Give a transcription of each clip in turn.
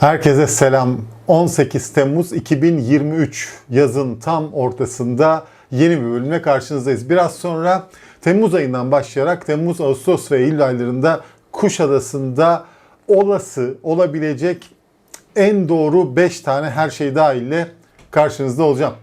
Herkese selam. 18 Temmuz 2023 yazın tam ortasında yeni bir bölümle karşınızdayız. Biraz sonra Temmuz ayından başlayarak Temmuz, Ağustos ve Eylül aylarında Kuşadası'nda olası, olabilecek en doğru 5 tane her şey dahille karşınızda olacağım.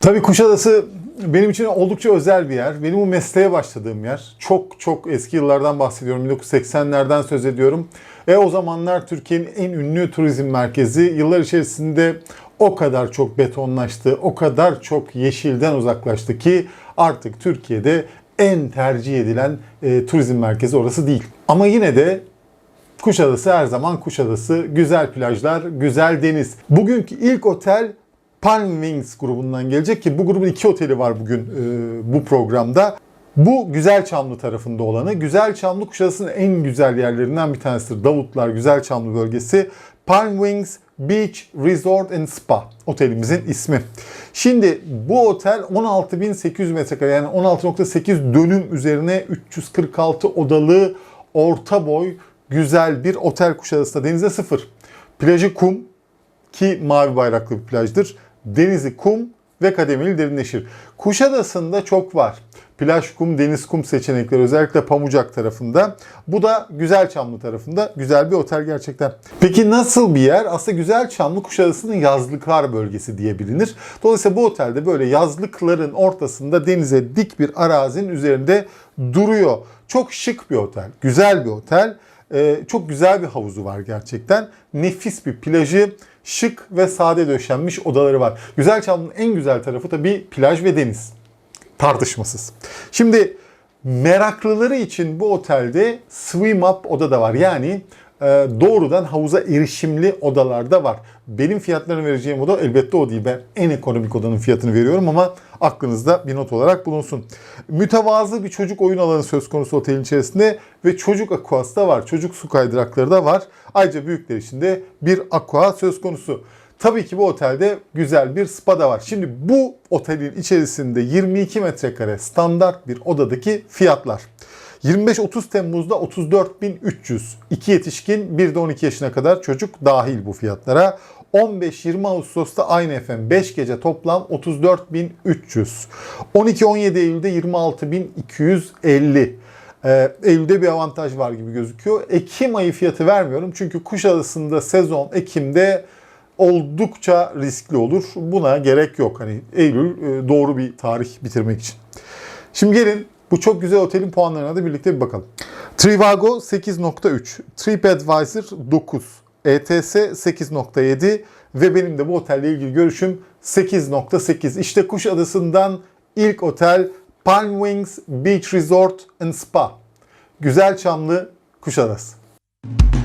Tabii Kuşadası benim için oldukça özel bir yer. Benim bu mesleğe başladığım yer. Çok çok eski yıllardan bahsediyorum. 1980'lerden söz ediyorum. Ve o zamanlar Türkiye'nin en ünlü turizm merkezi. Yıllar içerisinde o kadar çok betonlaştı, o kadar çok yeşilden uzaklaştı ki artık Türkiye'de en tercih edilen e, turizm merkezi orası değil. Ama yine de Kuşadası her zaman Kuşadası. Güzel plajlar, güzel deniz. Bugünkü ilk otel Palm Wings grubundan gelecek ki bu grubun iki oteli var bugün e, bu programda. Bu Güzelçamlı tarafında olanı. Güzelçamlı Kuşadası'nın en güzel yerlerinden bir tanesidir. Davutlar Güzelçamlı bölgesi. Palm Wings Beach Resort and Spa otelimizin ismi. Şimdi bu otel 16.800 metrekare yani 16.8 dönüm üzerine 346 odalı orta boy güzel bir otel Kuşadası'nda denize sıfır. Plajı kum ki mavi bayraklı bir plajdır. Denizi kum ve kademeli derinleşir. Kuşadası'nda çok var. Plaj kum, deniz kum seçenekleri özellikle Pamucak tarafında. Bu da Güzelçamlı tarafında güzel bir otel gerçekten. Peki nasıl bir yer? Aslında Güzelçamlı Kuşadası'nın yazlıklar bölgesi diye bilinir. Dolayısıyla bu otelde böyle yazlıkların ortasında denize dik bir arazinin üzerinde duruyor. Çok şık bir otel, güzel bir otel. Ee, çok güzel bir havuzu var gerçekten. Nefis bir plajı, şık ve sade döşenmiş odaları var. Güzelçamlı'nın en güzel tarafı tabii plaj ve deniz. Tartışmasız. Şimdi meraklıları için bu otelde swim up oda da var. Yani doğrudan havuza erişimli odalar da var. Benim fiyatlarını vereceğim oda elbette o değil. Ben en ekonomik odanın fiyatını veriyorum ama aklınızda bir not olarak bulunsun. Mütevazı bir çocuk oyun alanı söz konusu otelin içerisinde ve çocuk aquası da var. Çocuk su kaydırakları da var. Ayrıca büyükler için de bir aqua söz konusu. Tabii ki bu otelde güzel bir spa da var. Şimdi bu otelin içerisinde 22 metrekare standart bir odadaki fiyatlar. 25-30 Temmuz'da 34.300. 2 yetişkin, bir de 12 yaşına kadar çocuk dahil bu fiyatlara. 15-20 Ağustos'ta aynı efendim 5 gece toplam 34.300. 12-17 Eylül'de 26.250. Ee, Eylül'de bir avantaj var gibi gözüküyor. Ekim ayı fiyatı vermiyorum çünkü Kuşadası'nda sezon Ekim'de oldukça riskli olur. Buna gerek yok. Hani Eylül e, doğru bir tarih bitirmek için. Şimdi gelin bu çok güzel otelin puanlarına da birlikte bir bakalım. Trivago 8.3, TripAdvisor 9, ETS 8.7 ve benim de bu otelle ilgili görüşüm 8.8. İşte Kuşadası'ndan ilk otel Palm Wings Beach Resort and Spa. Güzel Çamlı Kuşadası. Whoa,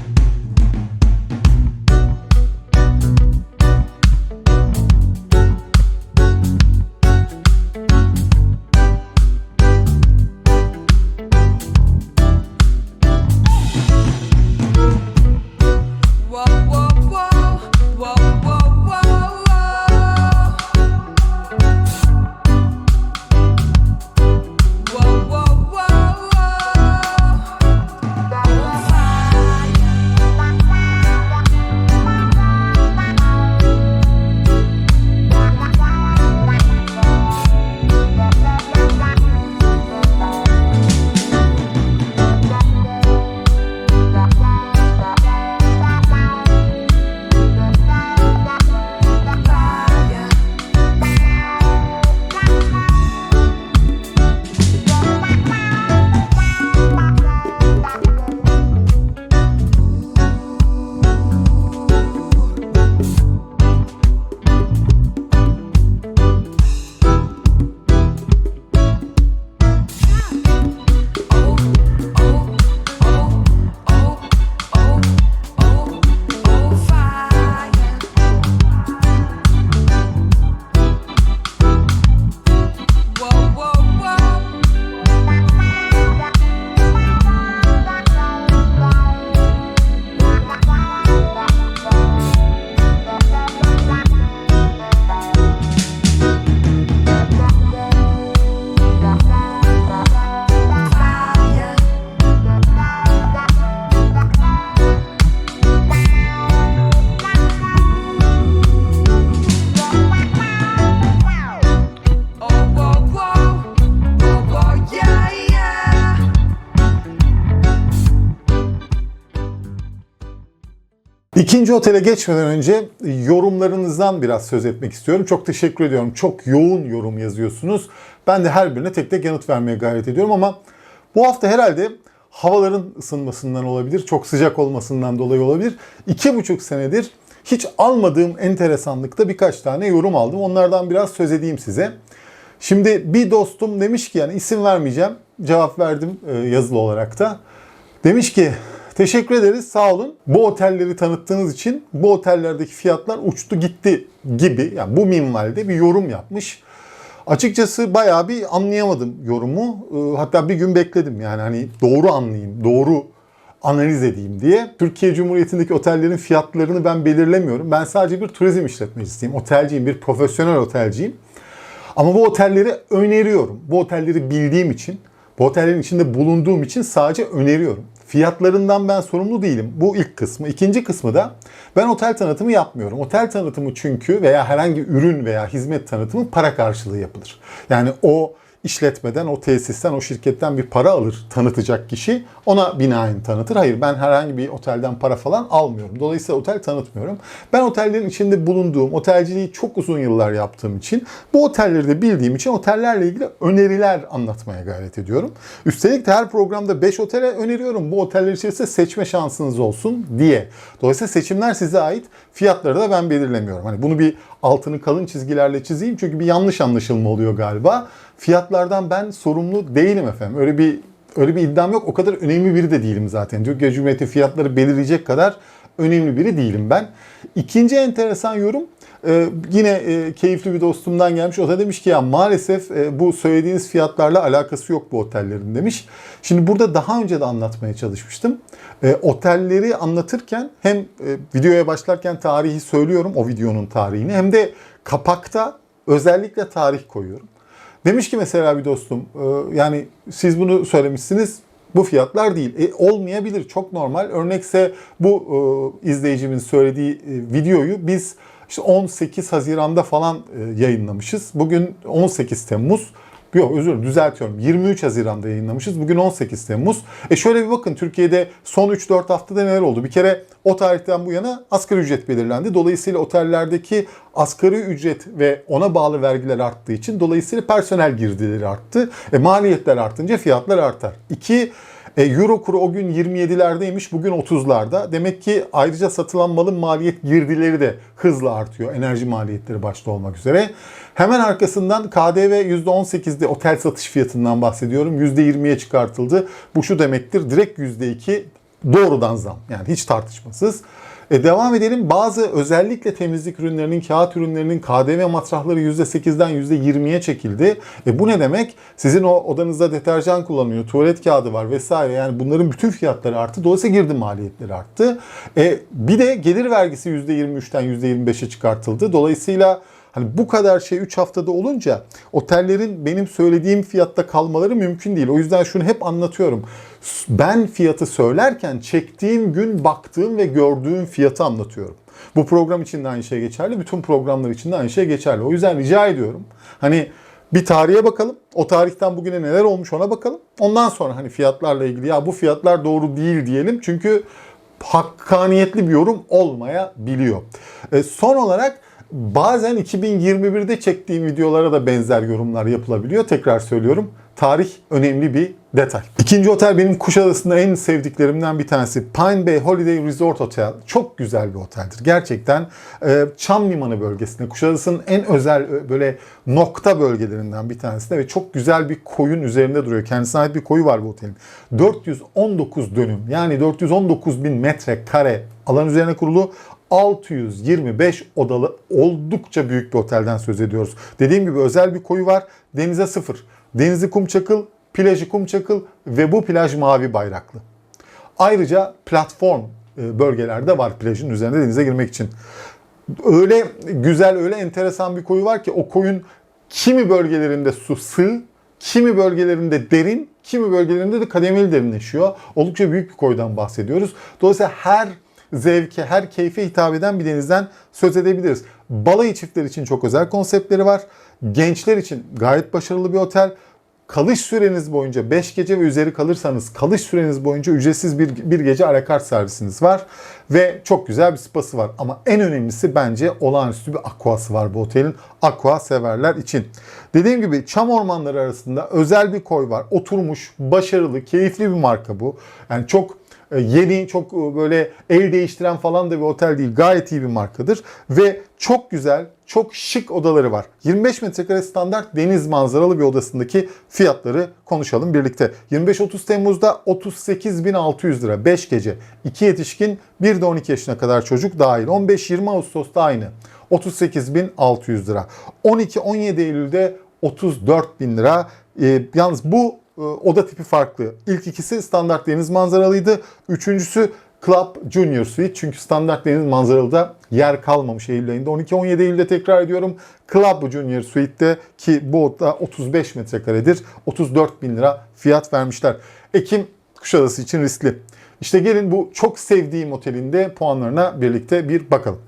İkinci otele geçmeden önce yorumlarınızdan biraz söz etmek istiyorum. Çok teşekkür ediyorum. Çok yoğun yorum yazıyorsunuz. Ben de her birine tek tek yanıt vermeye gayret ediyorum ama bu hafta herhalde havaların ısınmasından olabilir, çok sıcak olmasından dolayı olabilir. İki buçuk senedir hiç almadığım enteresanlıkta birkaç tane yorum aldım. Onlardan biraz söz edeyim size. Şimdi bir dostum demiş ki yani isim vermeyeceğim. Cevap verdim e, yazılı olarak da. Demiş ki teşekkür ederiz sağ olun. Bu otelleri tanıttığınız için bu otellerdeki fiyatlar uçtu gitti gibi. Yani bu minvalde bir yorum yapmış. Açıkçası bayağı bir anlayamadım yorumu. Ee, Hatta bir gün bekledim yani hani doğru anlayayım, doğru analiz edeyim diye. Türkiye Cumhuriyeti'ndeki otellerin fiyatlarını ben belirlemiyorum. Ben sadece bir turizm işletmecisiyim, otelciyim, bir profesyonel otelciyim. Ama bu otelleri öneriyorum. Bu otelleri bildiğim için, bu otellerin içinde bulunduğum için sadece öneriyorum. Fiyatlarından ben sorumlu değilim. Bu ilk kısmı. İkinci kısmı da ben otel tanıtımı yapmıyorum. Otel tanıtımı çünkü veya herhangi ürün veya hizmet tanıtımı para karşılığı yapılır. Yani o işletmeden, o tesisten, o şirketten bir para alır tanıtacak kişi. Ona binaen tanıtır. Hayır ben herhangi bir otelden para falan almıyorum. Dolayısıyla otel tanıtmıyorum. Ben otellerin içinde bulunduğum, otelciliği çok uzun yıllar yaptığım için, bu otelleri de bildiğim için otellerle ilgili öneriler anlatmaya gayret ediyorum. Üstelik de her programda 5 otele öneriyorum. Bu oteller içerisinde seçme şansınız olsun diye. Dolayısıyla seçimler size ait. Fiyatları da ben belirlemiyorum. Hani bunu bir altını kalın çizgilerle çizeyim çünkü bir yanlış anlaşılma oluyor galiba. Fiyatlardan ben sorumlu değilim efendim. Öyle bir öyle bir iddiam yok. O kadar önemli biri de değilim zaten. Türkiye Cumhuriyeti fiyatları belirleyecek kadar önemli biri değilim ben. İkinci enteresan yorum e, yine e, keyifli bir dostumdan gelmiş. O da demiş ki ya maalesef e, bu söylediğiniz fiyatlarla alakası yok bu otellerin demiş. Şimdi burada daha önce de anlatmaya çalışmıştım. E, otelleri anlatırken hem e, videoya başlarken tarihi söylüyorum o videonun tarihini hem de kapakta özellikle tarih koyuyorum. Demiş ki mesela bir dostum e, yani siz bunu söylemişsiniz bu fiyatlar değil. E, olmayabilir çok normal. Örnekse bu e, izleyicimin söylediği e, videoyu biz işte 18 Haziran'da falan e, yayınlamışız. Bugün 18 Temmuz. Yok özür düzeltiyorum. 23 Haziran'da yayınlamışız. Bugün 18 Temmuz. E şöyle bir bakın Türkiye'de son 3-4 haftada neler oldu? Bir kere o tarihten bu yana asgari ücret belirlendi. Dolayısıyla otellerdeki asgari ücret ve ona bağlı vergiler arttığı için dolayısıyla personel girdileri arttı. E, maliyetler artınca fiyatlar artar. İki, e, Euro kuru o gün 27'lerdeymiş, bugün 30'larda. Demek ki ayrıca satılan malın maliyet girdileri de hızla artıyor. Enerji maliyetleri başta olmak üzere. Hemen arkasından KDV %18'de otel satış fiyatından bahsediyorum. %20'ye çıkartıldı. Bu şu demektir, direkt %2 doğrudan zam. Yani hiç tartışmasız. E devam edelim. Bazı özellikle temizlik ürünlerinin, kağıt ürünlerinin KDV matrahları %8'den %20'ye çekildi. E bu ne demek? Sizin o odanızda deterjan kullanıyor, tuvalet kağıdı var vesaire. Yani bunların bütün fiyatları arttı. Dolayısıyla girdi maliyetleri arttı. E bir de gelir vergisi %23'ten %25'e çıkartıldı. Dolayısıyla Hani bu kadar şey 3 haftada olunca otellerin benim söylediğim fiyatta kalmaları mümkün değil. O yüzden şunu hep anlatıyorum. Ben fiyatı söylerken çektiğim gün baktığım ve gördüğüm fiyatı anlatıyorum. Bu program için de aynı şey geçerli. Bütün programlar için de aynı şey geçerli. O yüzden rica ediyorum. Hani bir tarihe bakalım. O tarihten bugüne neler olmuş ona bakalım. Ondan sonra hani fiyatlarla ilgili ya bu fiyatlar doğru değil diyelim. Çünkü hakkaniyetli bir yorum olmayabiliyor. E, son olarak bazen 2021'de çektiğim videolara da benzer yorumlar yapılabiliyor. Tekrar söylüyorum. Tarih önemli bir detay. İkinci otel benim Kuşadası'nda en sevdiklerimden bir tanesi. Pine Bay Holiday Resort Hotel. Çok güzel bir oteldir. Gerçekten e, Çam Limanı bölgesinde Kuşadası'nın en özel e, böyle nokta bölgelerinden bir tanesi ve çok güzel bir koyun üzerinde duruyor. Kendisine ait bir koyu var bu otelin. 419 dönüm yani 419 bin metrekare alan üzerine kurulu 625 odalı oldukça büyük bir otelden söz ediyoruz. Dediğim gibi özel bir koyu var. Denize sıfır. Denizi kum çakıl, plajı kum çakıl ve bu plaj mavi bayraklı. Ayrıca platform e, bölgelerde var plajın üzerinde denize girmek için. Öyle güzel, öyle enteresan bir koyu var ki o koyun kimi bölgelerinde su sığ, kimi bölgelerinde derin, kimi bölgelerinde de kademeli derinleşiyor. Oldukça büyük bir koydan bahsediyoruz. Dolayısıyla her zevke, her keyfe hitap eden bir denizden söz edebiliriz. Balayı çiftler için çok özel konseptleri var. Gençler için gayet başarılı bir otel. kalış süreniz boyunca 5 gece ve üzeri kalırsanız kalış süreniz boyunca ücretsiz bir, bir gece alakart servisiniz var. Ve çok güzel bir spası var. Ama en önemlisi bence olağanüstü bir aquası var bu otelin. Aqua severler için. Dediğim gibi çam ormanları arasında özel bir koy var. Oturmuş, başarılı, keyifli bir marka bu. Yani çok yeni, çok e, böyle el değiştiren falan da bir otel değil. Gayet iyi bir markadır. Ve çok güzel, çok şık odaları var. 25 metrekare standart deniz manzaralı bir odasındaki fiyatları konuşalım birlikte. 25-30 Temmuz'da 38.600 lira 5 gece. 2 yetişkin, bir de 12 yaşına kadar çocuk dahil. 15-20 Ağustos'ta aynı. 38.600 lira. 12-17 Eylül'de 34.000 lira. E, yalnız bu e, oda tipi farklı. İlk ikisi standart deniz manzaralıydı. Üçüncüsü Club Junior Suite. Çünkü standart deniz manzaralıda yer kalmamış Eylül ayında. 12-17 Eylül'de tekrar ediyorum. Club Junior Suite'de ki bu oda 35 metrekaredir. 34 bin lira fiyat vermişler. Ekim Kuşadası için riskli. İşte gelin bu çok sevdiğim otelinde puanlarına birlikte bir bakalım.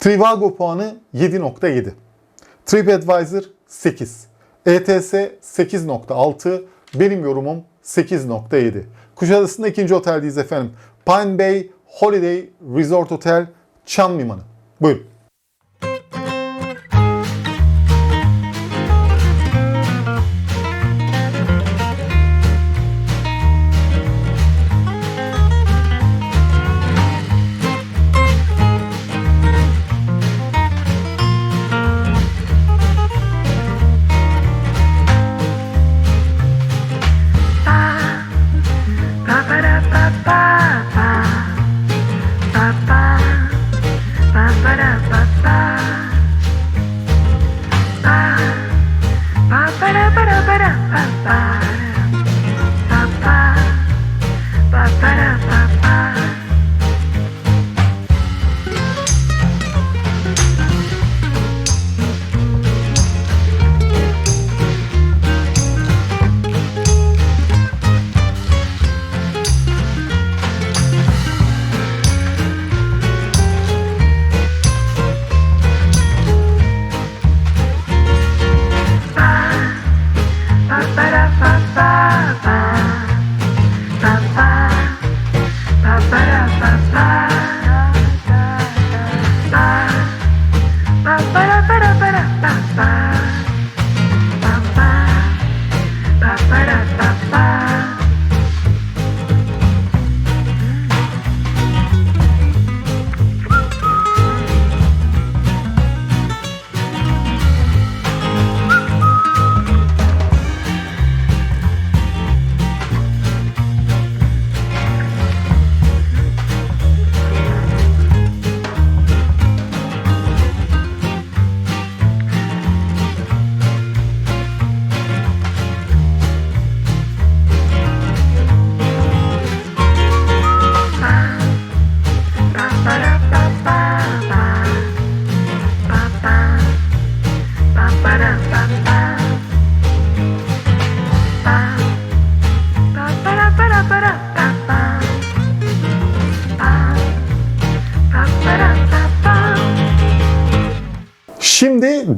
Trivago puanı 7.7. TripAdvisor 8. ETS 8.6. Benim yorumum 8.7. Kuşadası'nda ikinci oteldeyiz efendim. Pine Bay Holiday Resort Hotel Çam Limanı. Buyurun.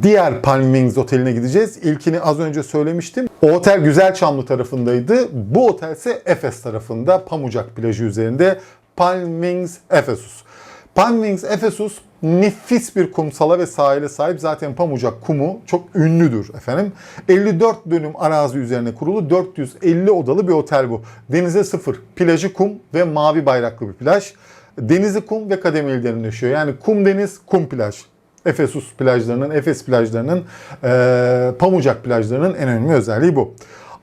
Diğer Palm Wings oteline gideceğiz. İlkini az önce söylemiştim. O otel Güzelçamlı tarafındaydı. Bu otel ise Efes tarafında Pamucak plajı üzerinde Palm Wings Efesus. Palm Wings Efesus nefis bir kumsala ve sahile sahip. Zaten Pamucak kumu çok ünlüdür efendim. 54 dönüm arazi üzerine kurulu 450 odalı bir otel bu. Denize sıfır. Plajı kum ve mavi bayraklı bir plaj. Denizi kum ve kademeli derinleşiyor. Yani kum deniz, kum plaj. Efesus plajlarının, Efes plajlarının, e, Pamucak plajlarının en önemli özelliği bu.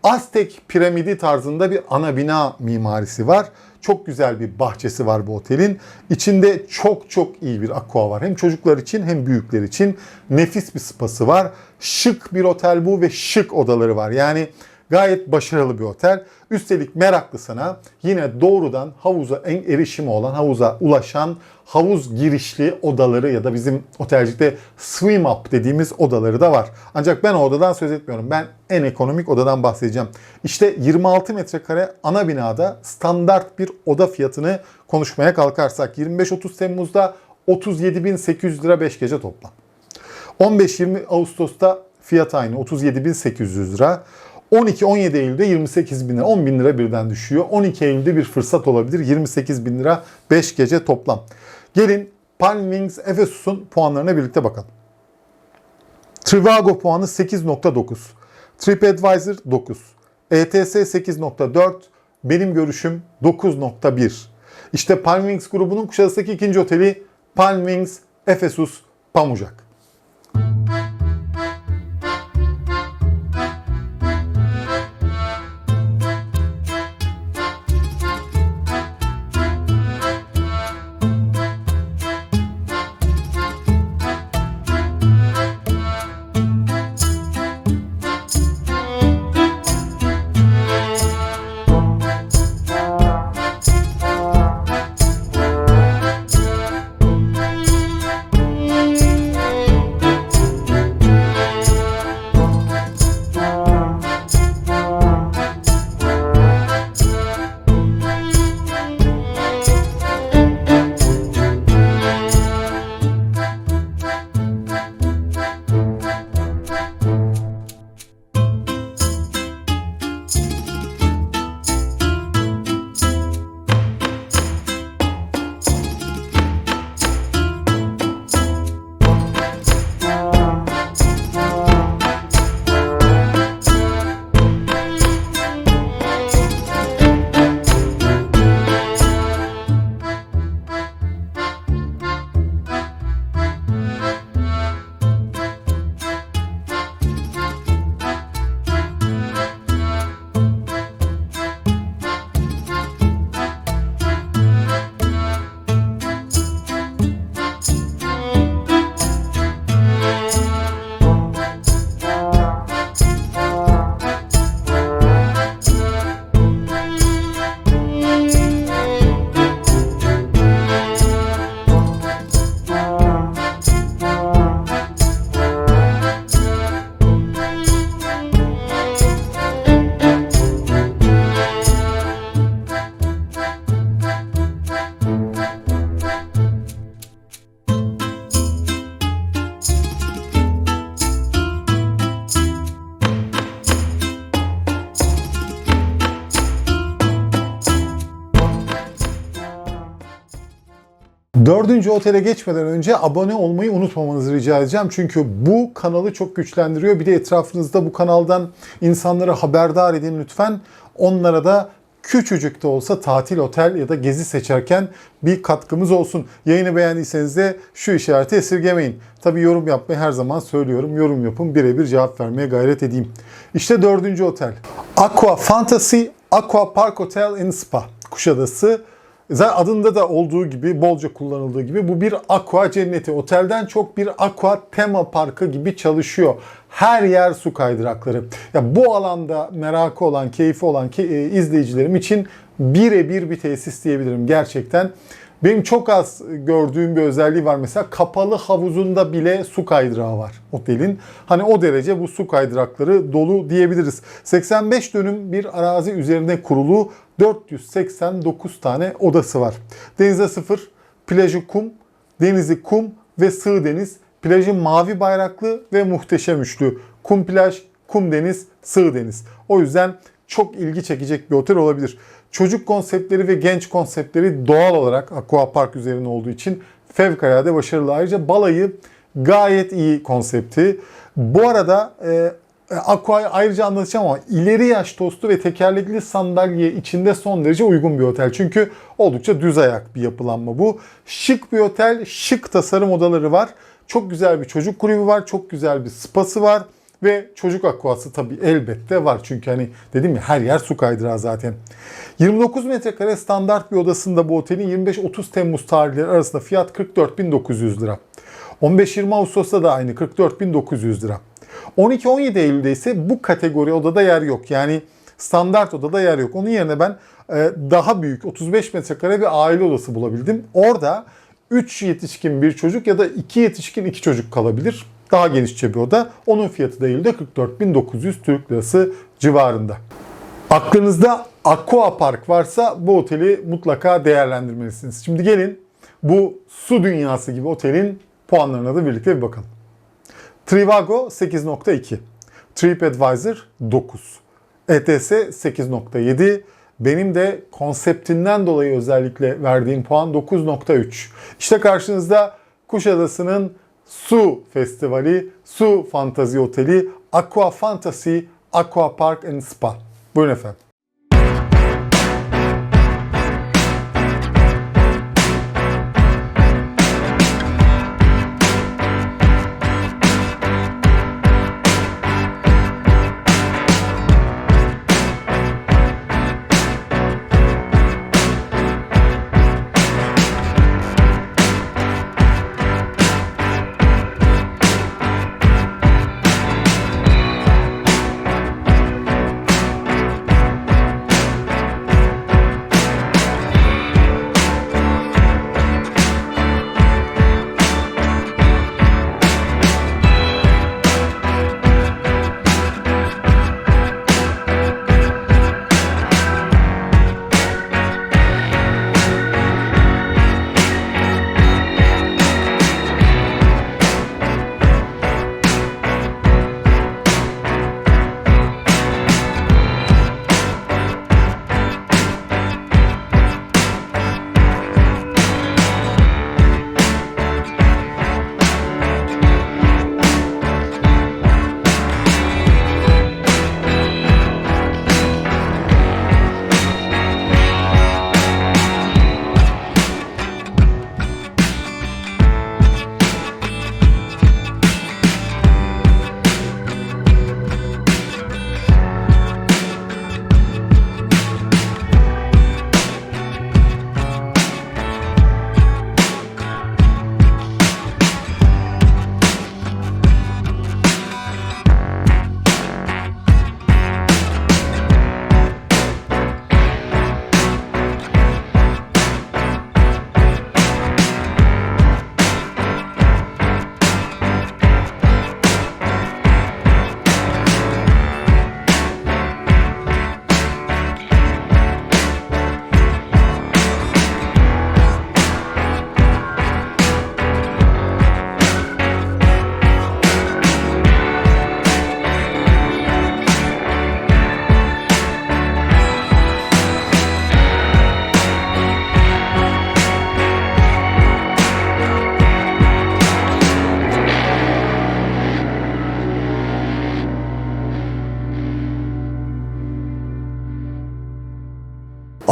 Aztek piramidi tarzında bir ana bina mimarisi var. Çok güzel bir bahçesi var bu otelin. İçinde çok çok iyi bir aqua var. Hem çocuklar için hem büyükler için. Nefis bir spası var. Şık bir otel bu ve şık odaları var. Yani Gayet başarılı bir otel. Üstelik meraklısına yine doğrudan havuza en erişimi olan, havuza ulaşan havuz girişli odaları ya da bizim otelcikte swim up dediğimiz odaları da var. Ancak ben odadan söz etmiyorum. Ben en ekonomik odadan bahsedeceğim. İşte 26 metrekare ana binada standart bir oda fiyatını konuşmaya kalkarsak 25-30 Temmuz'da 37.800 lira 5 gece toplam. 15-20 Ağustos'ta fiyat aynı 37.800 lira. 12-17 Eylül'de 28 bin lira, 10 bin lira birden düşüyor. 12 Eylül'de bir fırsat olabilir. 28 bin lira 5 gece toplam. Gelin Palm Wings Efesus'un puanlarına birlikte bakalım. Trivago puanı 8.9. TripAdvisor 9. ETS 8.4. Benim görüşüm 9.1. İşte Palm Wings grubunun Kuşadası'ndaki ikinci oteli Palm Wings Efesus Pamucak. Dördüncü otele geçmeden önce abone olmayı unutmamanızı rica edeceğim. Çünkü bu kanalı çok güçlendiriyor. Bir de etrafınızda bu kanaldan insanları haberdar edin lütfen. Onlara da küçücük de olsa tatil, otel ya da gezi seçerken bir katkımız olsun. Yayını beğendiyseniz de şu işareti esirgemeyin. Tabi yorum yapmayı her zaman söylüyorum. Yorum yapın birebir cevap vermeye gayret edeyim. İşte dördüncü otel. Aqua Fantasy Aqua Park Hotel and Spa. Kuşadası. Zaten adında da olduğu gibi, bolca kullanıldığı gibi bu bir aqua cenneti. Otelden çok bir aqua tema parkı gibi çalışıyor. Her yer su kaydırakları. Ya bu alanda merakı olan, keyfi olan ki, e, izleyicilerim için birebir bir tesis diyebilirim gerçekten. Benim çok az gördüğüm bir özelliği var mesela kapalı havuzunda bile su kaydırağı var otelin. Hani o derece bu su kaydırakları dolu diyebiliriz. 85 dönüm bir arazi üzerine kurulu 489 tane odası var. Denize sıfır, plajı kum, denizi kum ve sığ deniz. Plajı mavi bayraklı ve muhteşem üçlü. Kum plaj, kum deniz, sığ deniz. O yüzden çok ilgi çekecek bir otel olabilir. Çocuk konseptleri ve genç konseptleri doğal olarak Aqua Park üzerine olduğu için fevkalade başarılı. Ayrıca balayı gayet iyi konsepti. Bu arada e, Aqua'yı ayrıca anlatacağım ama ileri yaş tostu ve tekerlekli sandalye içinde son derece uygun bir otel. Çünkü oldukça düz ayak bir yapılanma bu. Şık bir otel, şık tasarım odaları var. Çok güzel bir çocuk kulübü var, çok güzel bir spası var. Ve çocuk aquası tabii elbette var. Çünkü hani dedim ya her yer su kaydırağı zaten. 29 metrekare standart bir odasında bu otelin 25-30 Temmuz tarihleri arasında fiyat 44.900 lira. 15-20 Ağustos'ta da aynı 44.900 lira. 12-17 Eylül'de ise bu kategori odada yer yok. Yani standart odada yer yok. Onun yerine ben e, daha büyük 35 metrekare bir aile odası bulabildim. Orada 3 yetişkin bir çocuk ya da 2 yetişkin 2 çocuk kalabilir. Daha genişçe bir oda. Onun fiyatı da Eylül'de 44.900 Türk Lirası civarında. Aklınızda Aqua Park varsa bu oteli mutlaka değerlendirmelisiniz. Şimdi gelin bu su dünyası gibi otelin puanlarına da birlikte bir bakalım. Trivago 8.2, TripAdvisor 9, ETS 8.7. Benim de konseptinden dolayı özellikle verdiğim puan 9.3. İşte karşınızda Kuşadası'nın Su Festivali, Su Fantazi Oteli, Aqua Fantasy, Aqua Park and Spa. Buyurun efendim.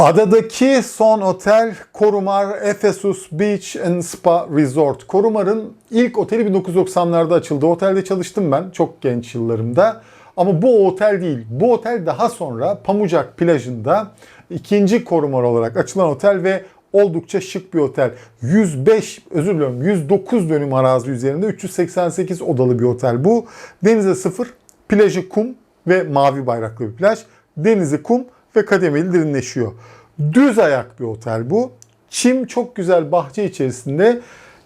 Adadaki son otel Korumar Ephesus Beach and Spa Resort. Korumar'ın ilk oteli 1990'larda açıldı. Otelde çalıştım ben çok genç yıllarımda. Ama bu otel değil. Bu otel daha sonra Pamucak plajında ikinci Korumar olarak açılan otel ve oldukça şık bir otel. 105 özür diliyorum 109 dönüm arazi üzerinde 388 odalı bir otel bu. Denize sıfır, plajı kum ve mavi bayraklı bir plaj. Denizi kum ve kademeli derinleşiyor. Düz ayak bir otel bu. Çim çok güzel bahçe içerisinde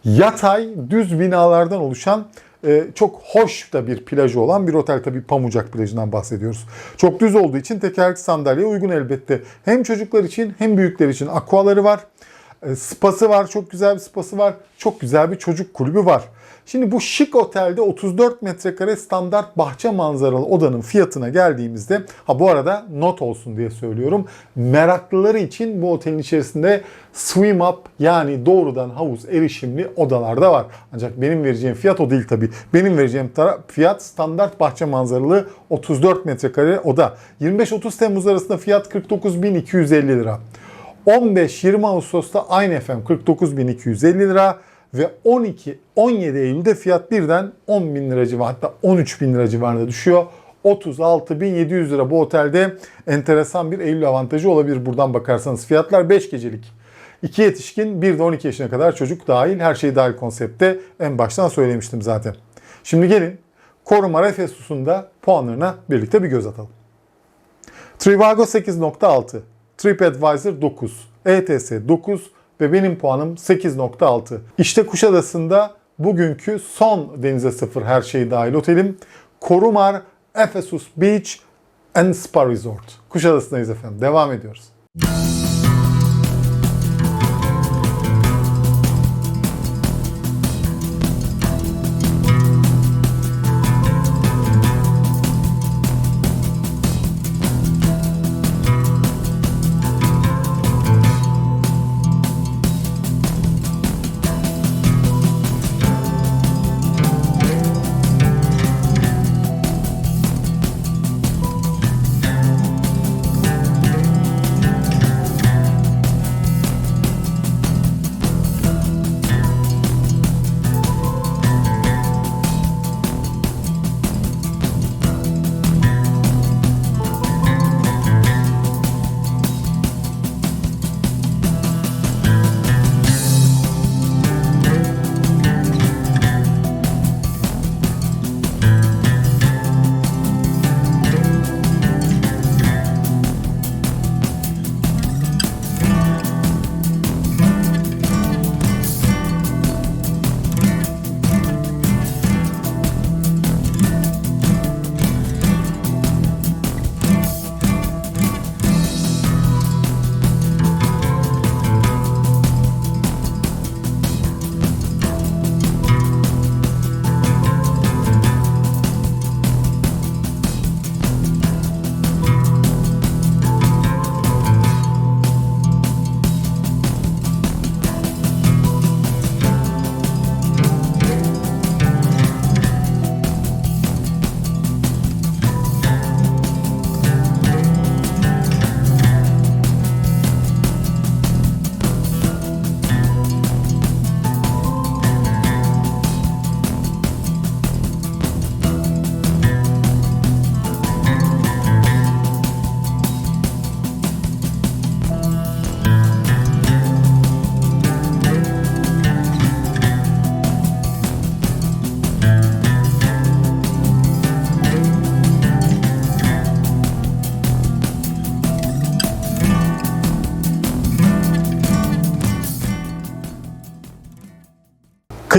yatay düz binalardan oluşan e, çok hoş da bir plajı olan bir otel tabii Pamucak plajından bahsediyoruz. Çok düz olduğu için tekerlekli sandalyeye uygun elbette. Hem çocuklar için hem büyükler için akvaları var. E, Spası var, çok güzel bir spası var. Çok güzel bir çocuk kulübü var. Şimdi bu şık otelde 34 metrekare standart bahçe manzaralı odanın fiyatına geldiğimizde ha bu arada not olsun diye söylüyorum. Meraklıları için bu otelin içerisinde swim up yani doğrudan havuz erişimli odalar da var. Ancak benim vereceğim fiyat o değil tabii. Benim vereceğim fiyat standart bahçe manzaralı 34 metrekare oda. 25-30 Temmuz arasında fiyat 49.250 lira. 15-20 Ağustos'ta aynı efendim 49.250 lira ve 12-17 Eylül'de fiyat birden 10 bin lira civarı hatta 13 bin lira civarında düşüyor. 36.700 lira bu otelde enteresan bir Eylül avantajı olabilir buradan bakarsanız. Fiyatlar 5 gecelik. 2 yetişkin, bir de 12 yaşına kadar çocuk dahil, her şey dahil konsepte en baştan söylemiştim zaten. Şimdi gelin Korumar Efesus'un da puanlarına birlikte bir göz atalım. Trivago 8.6, TripAdvisor 9, ETS 9 ve benim puanım 8.6. İşte Kuşadası'nda bugünkü son denize sıfır her şey dahil otelim Korumar Ephesus Beach and Spa Resort. Kuşadası'ndayız efendim. Devam ediyoruz.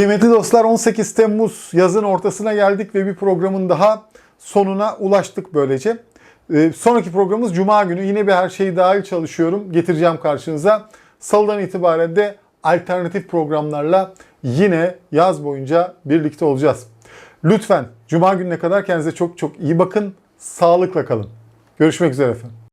Kıymetli dostlar 18 Temmuz yazın ortasına geldik ve bir programın daha sonuna ulaştık böylece. Ee, sonraki programımız Cuma günü. Yine bir her şeyi dahil çalışıyorum. Getireceğim karşınıza. Salıdan itibaren de alternatif programlarla yine yaz boyunca birlikte olacağız. Lütfen Cuma gününe kadar kendinize çok çok iyi bakın. Sağlıkla kalın. Görüşmek üzere efendim.